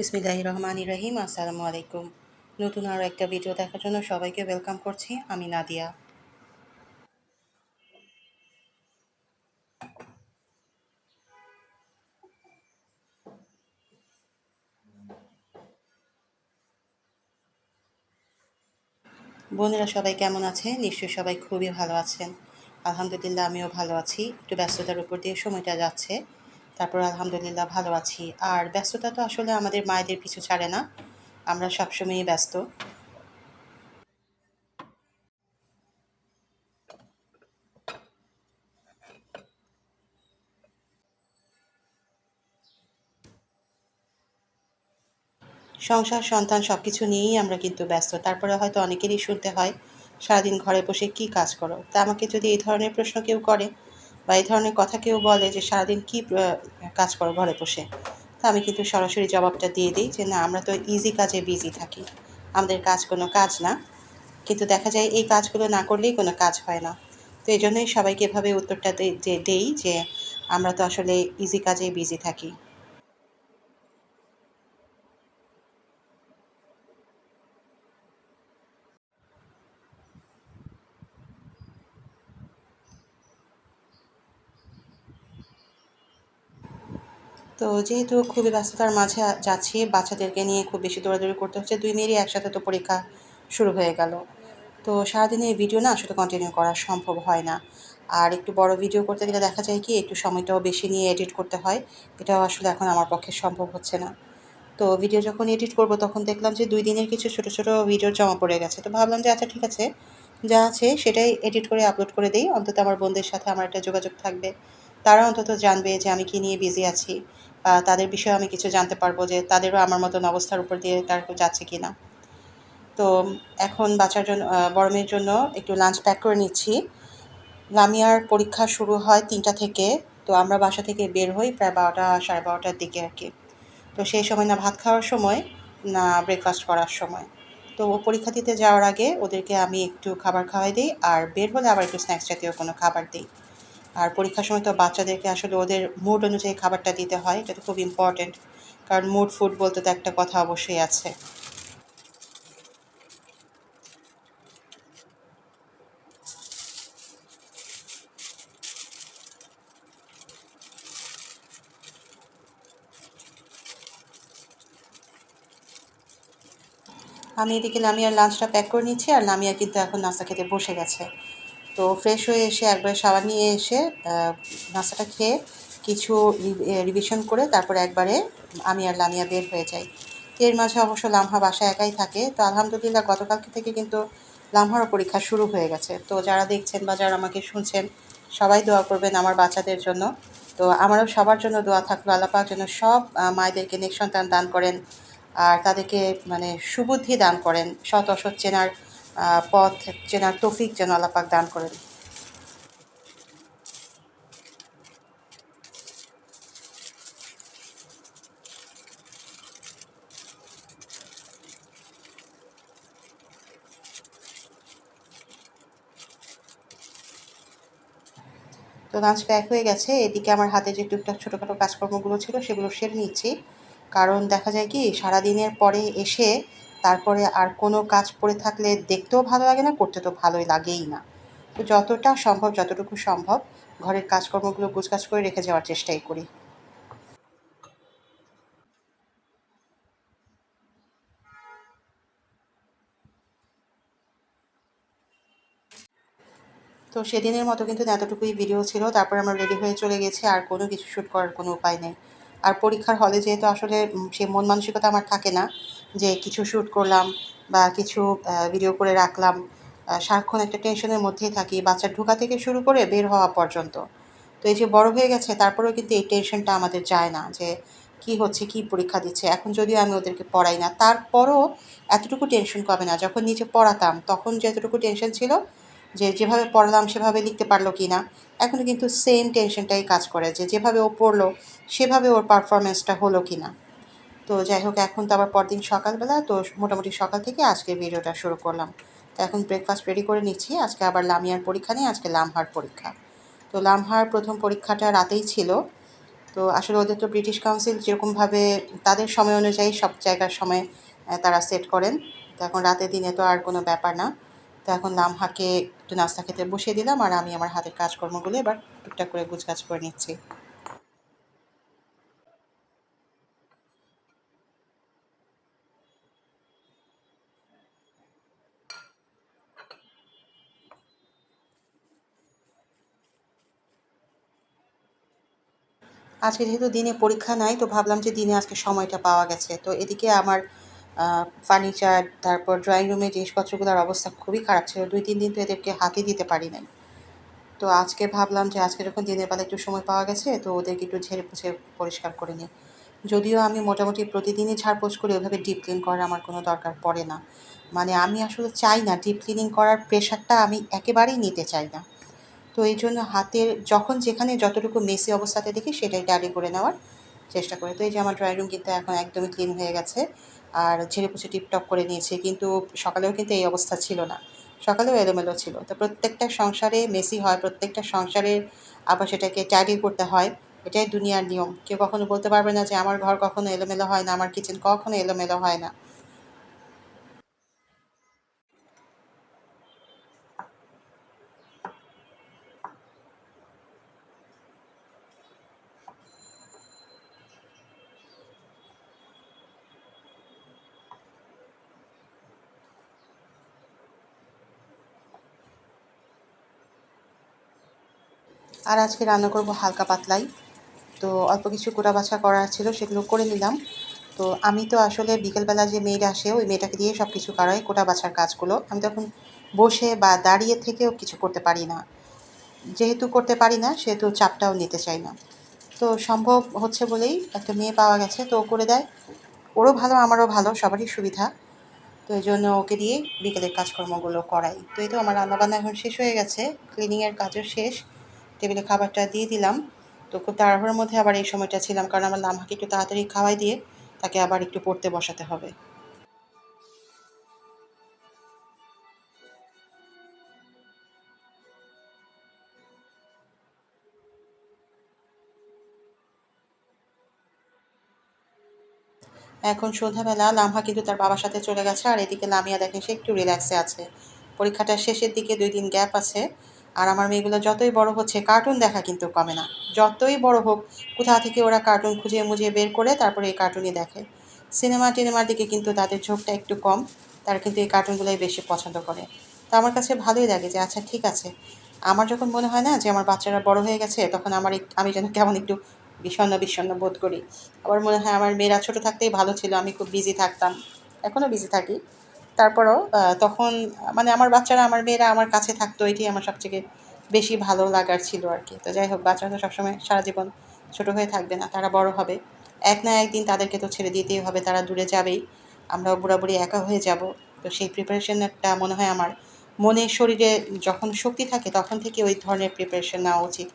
বিসমিল্লাহ রহমান রহিম আসসালামু আলাইকুম নতুন আরও একটা ভিডিও দেখার জন্য সবাইকে ওয়েলকাম করছি, আমি নাদিয়া। বোনেরা সবাই কেমন আছে নিশ্চয়ই সবাই খুবই ভালো আছেন। আলহামদুলিল্লাহ, আমিও ভালো আছি। একটু ব্যস্ততার উপর দিয়ে সময়টা যাচ্ছে। তারপর আলহামদুলিল্লাহ ভালো আছি। আর ব্যস্ততা তো আসলে আমাদের মায়েদের পিছু ছাড়ে না। আমরা সবসময়ই ব্যস্ত। সংসার, সন্তান সব কিছু নিয়েই আমরা কিন্তু ব্যস্ত। তারপরে হয়তো অনেকেরই শুনতে হয়, সারাদিন ঘরে বসে কি কাজ করো? তা আমাকে যদি এই ধরনের প্রশ্ন কেউ করে বা এই ধরনের কথা কেউ বলে যে, সারাদিন কী কাজ করো ঘরে বসে? তা আমি কিন্তু সরাসরি জবাবটা দিয়ে দিই যে, না, আমরা তো ইজি কাজে বিজি থাকি। আমাদের কাজ কোনো কাজ না। কিন্তু দেখা যায় এই কাজগুলো না করলেই কোনো কাজ হয় না। তো এই জন্যই সবাইকে এভাবে উত্তরটা দেই যে, আমরা তো আসলে ইজি কাজেই বিজি থাকি। তো যেহেতু খুবই ব্যস্ততার মাঝে যাচ্ছি, বাচ্চাদেরকে নিয়ে খুব বেশি দৌড়াদৌড়ি করতে হচ্ছে। দুই মেয়েরই একসাথে তো পরীক্ষা শুরু হয়ে গেল। তো সারাদিনে এই ভিডিও না আসলে কন্টিনিউ করা সম্ভব হয় না। আর একটু বড় ভিডিও করতে গেলে দেখা যায় কি, একটু সময়টাও বেশি নিয়ে এডিট করতে হয়। এটাও আসলে এখন আমার পক্ষে সম্ভব হচ্ছে না। তো ভিডিও যখন এডিট করব, তখন দেখলাম যে দুই দিনের কিছু ছোট ছোট ভিডিও জমা পড়ে গেছে। তো ভাবলাম যে আচ্ছা ঠিক আছে, যা আছে সেটাই এডিট করে আপলোড করে দিই। অন্তত আমার বোনদের সাথে আমার একটা যোগাযোগ থাকবে। তারা অন্তত জানবে যে আমি কী নিয়ে বিজি আছি। তাদের বিষয়ে আমি কিছু জানতে পারব যে তাদেরও আমার মতন অবস্থার উপর দিয়ে তার যাচ্ছে কি না তো এখন বাচ্চার জন্য বড় মেয়ের জন্য একটু লাঞ্চ প্যাক করে নিচ্ছি। লামিয়ার পরীক্ষা শুরু হয় তিনটা থেকে, তো আমরা বাসা থেকে বের হই প্রায় বারোটা, সাড়ে বারোটার দিকে আর কি। তো সেই সময় না ভাত খাওয়ার সময়, না ব্রেকফাস্ট করার সময়। তো ও পরীক্ষা দিতে যাওয়ার আগে ওদেরকে আমি একটু খাবার খাওয়াই দিই, আর বের হলে আবার একটু স্ন্যাক্স জাতীয় কোনো খাবার দিই। আর পরীক্ষার সময় তো বাচ্চাদেরকে আসলে ওদের মুড অনুযায়ী খাবারটা দিতে হয়, এটা তো খুব ইম্পর্টেন্ট কারণ মুড ফুড বলতে তো একটা কথা অবশ্যই আছে। আমি এদিকে লামিয়ার লাঞ্চটা প্যাক করে নিচ্ছি, আর লামিয়া কিন্তু এখন নাস্তা খেতে বসে গেছে। তো ফ্রেশ হয়ে এসে একবার সাবান নিয়ে এসে নাস্তাটা খেয়ে কিছু রিভিশন করে তারপরে একবারে আমি আর লামিয়া বের হয়ে যাই। এর মাঝে অবশ্য লামহা বাসায় একাই থাকে। তো আলহামদুলিল্লাহ গতকালকে থেকে কিন্তু লামহারও পরীক্ষা শুরু হয়ে গেছে। তো যারা দেখছেন বা যারা আমাকে শুনছেন, সবাই দোয়া করবেন আমার বাচ্চাদের জন্য। তো আমারও সবার জন্য দোয়া থাকল। আল্লাপাক যেন সব মায়েদেরকে নেক সন্তান দান করেন আর তাদেরকে মানে সুবুদ্ধি দান করেন। সৎ অসৎ চেনার পথ চেনার তৌফিক যেন আল্লাপাক দান করেন। তো লাঞ্চ প্যাক হয়ে গেছে। এদিকে আমার হাতে যে টুকটাক ছোটোখাটো কাজকর্মগুলো ছিল, সেগুলো সেরে নিচ্ছি। কারণ দেখা যায় কি, সারাদিনের পরে এসে তারপরে আর কোনো কাজ পড়ে থাকলে দেখতেও ভালো লাগে না, করতে তো ভালোই লাগেই না। তো যতটা সম্ভব, যতটুকু সম্ভব, ঘরের কাজকর্মগুলো গুছগাছ করে রেখে যাওয়ার চেষ্টাই করি। তো সেদিনের মতো কিন্তু এতটুকুই ভিডিও ছিল। তারপর আমরা রেডি হয়ে চলে গেছি, আর কোনো কিছু শ্যুট করার কোনো উপায় নেই। আর পরীক্ষার হলে যেহেতু আসলে সে মন মানসিকতা আমার থাকে না যে কিছু শ্যুট করলাম বা কিছু ভিডিও করে রাখলাম সারাক্ষণ একটা টেনশনের মধ্যেই থাকি বাচ্চার ঢোকা থেকে শুরু করে বের হওয়া পর্যন্ত। তো এই যে বড় হয়ে গেছে, তারপরেও কিন্তু এই টেনশনটা আমাদের যায় না যে কি হচ্ছে, কি পরীক্ষা দিচ্ছে। এখন যদিও আমি ওদেরকে পড়াই না, তারপরও এতটুকু টেনশন কবে না। যখন নিজে পড়াতাম, তখন যতটুকু টেনশন ছিল যে যেভাবে পড়লাম, সেভাবে লিখতে পারল কি না এখনও কিন্তু সেম টেনশনটাই কাজ করে যে যেভাবে ও পড়ল, সেভাবে ওর পারফরমেন্সটা হলো কি না তো যাই হোক এখন তো আবার পরদিন সকালবেলা, তো মোটামুটি সকাল থেকে আজকে ভিডিওটা শুরু করলাম। তো এখন ব্রেকফাস্ট রেডি করে নিচ্ছি। আজকে আবার লামিয়ার পরীক্ষা নেই আজকে লামহার পরীক্ষা। তো লামহার প্রথম পরীক্ষাটা রাতেই ছিল। তো আসলে ওদের তো ব্রিটিশ কাউন্সিল যেরকমভাবে তাদের সময় অনুযায়ী সব জায়গার সময় তারা সেট করেন। তো এখন রাতে দিনে তো আর কোনো ব্যাপার না। তো এখন লামহাকে একটু নাস্তা খেতে বসিয়ে দিলাম আর আমি আমার হাতের কাজকর্মগুলো এবার টুকটাক করে গুছগাছ করে নিচ্ছি। আজকে যেহেতু দিনে পরীক্ষা নাই, তো ভাবলাম যে দিনে আজকে সময়টা পাওয়া গেছে। তো এদিকে আমার ফার্নিচার তারপর ড্রয়িং রুমের জিনিসপত্রগুলোর অবস্থা খুবই খারাপ ছিল। দুই, তিন দিন তো এদেরকে হাতে দিতে পারি নাই। তো আজকে ভাবলাম যে আজকে যখন দিনের বেলা একটু সময় পাওয়া গেছে, তো ওদেরকে একটু ঝেড়ে পুছে পরিষ্কার করে নিই। যদিও আমি মোটামুটি প্রতিদিনই ঝাড়পোছ করি, ওইভাবে ডিপ ক্লিন করার আমার কোনো দরকার পড়ে না। মানে আমি আসলে চাই না ডিপ ক্লিনিং করার প্রেশারটা আমি একেবারেই নিতে চাই না। তো এই জন্য হাতের যখন যেখানে যতটুকু মেসি অবস্থাতে দেখি সেটাই ডালি করে নেওয়ার চেষ্টা করি। তো এই যে আমার ড্রয়িং রুম কিন্তু এখন একদমই ক্লিন হয়ে গেছে আর ঝেড়ে পুছে টিপটপ করে নিয়েছে কিন্তু সকালেও কিন্তু এই অবস্থা ছিল না। সকালেও এলোমেলো ছিল। তো প্রত্যেকটা সংসারে মেসি হয়, প্রত্যেকটা সংসারের আবার সেটাকে টাইডি করতে হয়। এটাই দুনিয়ার নিয়ম। কেউ কখনো বলতে পারবে না যে আমার ঘর কখনো এলোমেলো হয় না, আমার কিচেন কখনো এলোমেলো হয় না। আর আজকে রান্না করব হালকা পাতলাই। তো অল্প কিছু কোটা বাছা করার ছিল, সেগুলো করে নিলাম। তো আমি তো আসলে বিকেলবেলা যে মেয়েটা আসে, ওই মেয়েটাকে দিয়ে সব কিছু করাই কোটা বাছার কাজগুলো। আমি তখন বসে বা দাঁড়িয়ে থেকেও কিছু করতে পারি না। যেহেতু করতে পারি না, সেহেতু চাপটাও নিতে চাই না। তো সম্ভব হচ্ছে বলেই একটা মেয়ে পাওয়া গেছে, তো করে দেয়। ওরও ভালো, আমারও ভালো, সবারই সুবিধা। তো এই জন্য ওকে দিয়ে বিকেলের কাজকর্মগুলো করাই। তো এই তো আমার রান্নাবান্না এখন শেষ হয়ে গেছে ক্লিনিংয়ের কাজও শেষ। টেবিলে খাবারটা দিয়ে দিলাম। তো খুব তাড়াহুড়োর মধ্যে আবার এই সময়টা ছিলাম, কারণ আমার লামহাকে একটু তাড়াতাড়ি খাওয়াই দিয়ে তাকে আবার একটু পড়তে বসাতে হবে। এখন সন্ধ্যাবেলা লামহা কিন্তু তার বাবার সাথে চলে গেছে, আর এদিকে লামিয়া দেখেন সে একটু রিল্যাক্সে আছে। পরীক্ষাটার শেষের দিকে দুই দিন গ্যাপ আছে। আর আমার মেয়েগুলো যতই বড় হচ্ছে কার্টুন দেখা কিন্তু কমে না। যতই বড় হোক, কোথা থেকে ওরা কার্টুন খুঁজে মুজিয়ে বের করে তারপরে এই কার্টুনই দেখে। সিনেমা টিনেমার দিকে কিন্তু তাদের ঝোঁকটা একটু কম, তারা কিন্তু এই কার্টুনগুলোই বেশি পছন্দ করে। তো আমার কাছে ভালোই লাগে যে আচ্ছা ঠিক আছে। আমার যখন মনে হয় না যে, আমার বাচ্চারা বড় হয়ে গেছে, তখন আমার আমি যেন কেমন একটু বিষণ্ণ বিষণ্ণ বোধ করি। আবার মনে হয় আমার মেয়েরা ছোটো থাকতেই ভালো ছিল, আমি খুব বিজি থাকতাম। এখনও বিজি থাকি। তারপরেও তখন মানে আমার বাচ্চারা, আমার মেয়েরা আমার কাছে থাকতো, এটি আমার সবথেকে বেশি ভালো লাগার ছিল আর কি। তো যাই হোক, বাচ্চারা তো সবসময় সারা জীবন ছোটো হয়ে থাকবে না, তারা বড় হবে। এক না একদিন তাদেরকে তো ছেড়ে দিতেই হবে, তারা দূরে যাবেই। আমরাও বুড়াবুড়ি একা হয়ে যাব। তো সেই প্রিপারেশনটা মনে হয় আমার মনে, শরীরে যখন শক্তি থাকে, তখন থেকে ওই ধরনের প্রিপারেশন নেওয়া উচিত।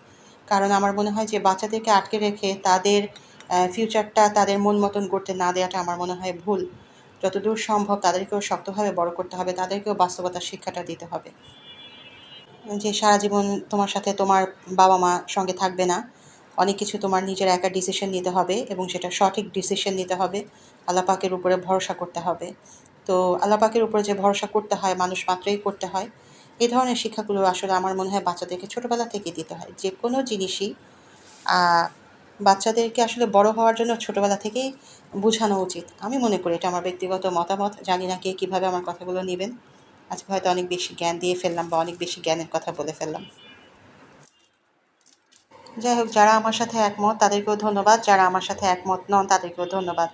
কারণ আমার মনে হয় যে, বাচ্চাদেরকে আটকে রেখে তাদের ফিউচারটা তাদের মন মতন করতে না দেওয়াটা আমার মনে হয় ভুল। যতদূর সম্ভব তাদেরকেও শক্তভাবে বড় করতে হবে, তাদেরকেও বাস্তবতার শিক্ষাটা দিতে হবে। যে সারা জীবন তোমার সাথে তোমার বাবা মা সঙ্গে থাকবে না, অনেক কিছু তোমার নিজের একা ডিসিশন নিতে হবে এবং সেটা সঠিক ডিসিশন নিতে হবে, আল্লাহ পাকের উপরে ভরসা করতে হবে। তো আল্লাহ পাকের উপরে যে ভরসা করতে হয়, মানুষ মাত্রই করতে হয়। এই ধরনের শিক্ষাগুলো আসলে আমার মনে হয় বাচ্চাদেরকে ছোটোবেলা থেকে দিতে হয়। যে কোনো জিনিসই বাচ্চাদেরকে আসলে বড় হওয়ার জন্য ছোটোবেলা থেকেই বোঝানো উচিত। আমি মনে করি এটা আমার ব্যক্তিগত মতামত। জানি না কে কীভাবে আমার কথাগুলো নেবেন। আজকে হয়তো অনেক বেশি জ্ঞান দিয়ে ফেললাম বা অনেক বেশি জ্ঞানের কথা বলে ফেললাম। যাই হোক, যারা আমার সাথে একমত, তাদেরকেও ধন্যবাদ। যারা আমার সাথে একমত নন, তাদেরকেও ধন্যবাদ।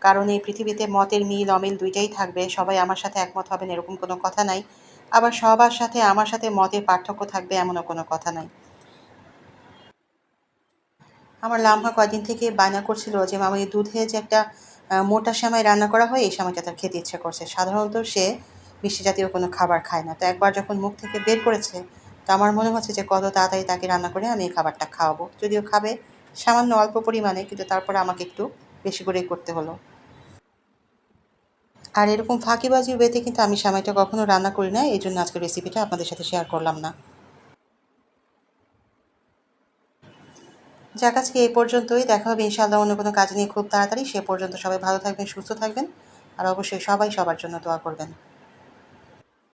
কারণ এই পৃথিবীতে মতের মিল, অমিল দুইটাই থাকবে। সবাই আমার সাথে একমত হবেন, এরকম কোনো কথা নাই। আবার সবার সাথে, আমার সাথে মতের পার্থক্য থাকবে, এমনও কোনো কথা নাই। আমার লামহা কয়দিন থেকে বায়না করছিল যে, মামা, এই দুধে যে একটা মোটা সেমাই রান্না করা হয়, এই সময়টা তার খেতে ইচ্ছে করছে। সাধারণত সে মিষ্টি জাতীয় কোনো খাবার খায় না। তো একবার যখন মুখ থেকে বের করেছে, তো আমার মনে হচ্ছে যে, কত তাড়াতাড়ি তাকে রান্না করে আমি এই খাবারটা খাওয়াবো। যদিও খাবে সামান্য অল্প পরিমাণে, কিন্তু তারপরে আমাকে একটু বেশি করেই করতে হলো। আর এরকম ফাঁকিবাজি ওয়েতে কিন্তু আমি সেমাইটা কখনো রান্না করি না এই জন্য আজকে রেসিপিটা আপনাদের সাথে শেয়ার করলাম না। যাক আজকে এই পর্যন্তই। দেখা হবে ইনশাআল্লাহ অন্য কোনো কাজ নিয়ে খুব তাড়াতাড়ি। সে পর্যন্ত সবাই ভালো থাকবেন, সুস্থ থাকবেন। আর অবশ্যই সবাই সবার জন্য দোয়া করবেন।